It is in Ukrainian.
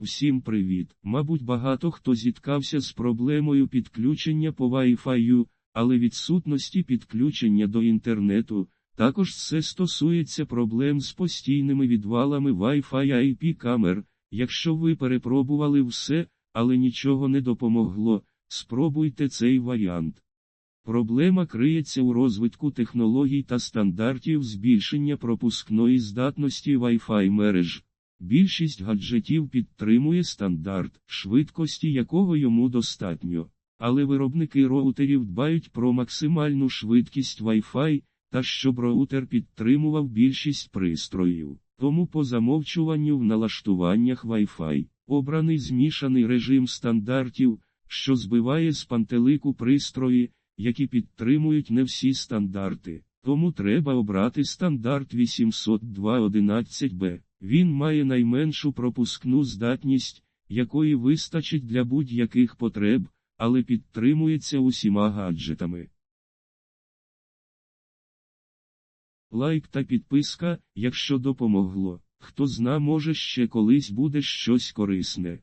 Всім привіт! Мабуть, багато хто зіткався з проблемою підключення по Wi-Fi, але відсутності підключення до інтернету. Також це стосується проблем з постійними відвалами Wi-Fi IP камер. Якщо ви перепробували все, але нічого не допомогло, спробуйте цей варіант. Проблема криється у розвитку технологій та стандартів збільшення пропускної здатності Wi-Fi мереж. Більшість гаджетів підтримує стандарт, швидкості якого йому достатньо. Але виробники роутерів дбають про максимальну швидкість Wi-Fi, та щоб роутер підтримував більшість пристроїв. Тому по замовчуванню в налаштуваннях Wi-Fi обраний змішаний режим стандартів, що збиває з пантелику пристрої, які підтримують не всі стандарти. Тому треба обрати стандарт 802.11b. Він має найменшу пропускну здатність, якої вистачить для будь-яких потреб, але підтримується усіма гаджетами. Лайк та підписка, якщо допомогло. Хто зна, може ще колись буде щось корисне.